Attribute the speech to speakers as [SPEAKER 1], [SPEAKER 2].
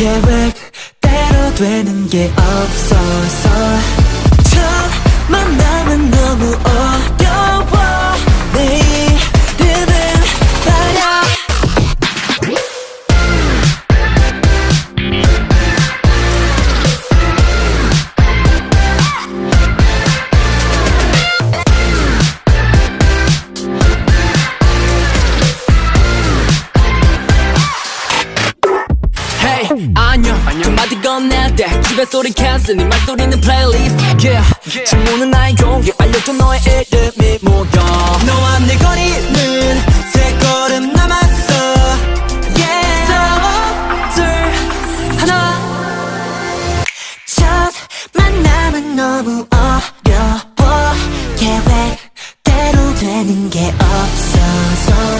[SPEAKER 1] 계획대로 되는 게 없어서
[SPEAKER 2] 한마디 건넬 때 주변 소리 캔슬 네 말소리는 플레이리스트 yeah. 침묵은 나의 용기 알려줘 너의 이름이 뭐야?
[SPEAKER 1] 너와 내 거리는 세 걸음 남았어. Yeah. so, 둘 하나. 첫 만남은 너무 어려워. 계획대로 되는 게 없어서.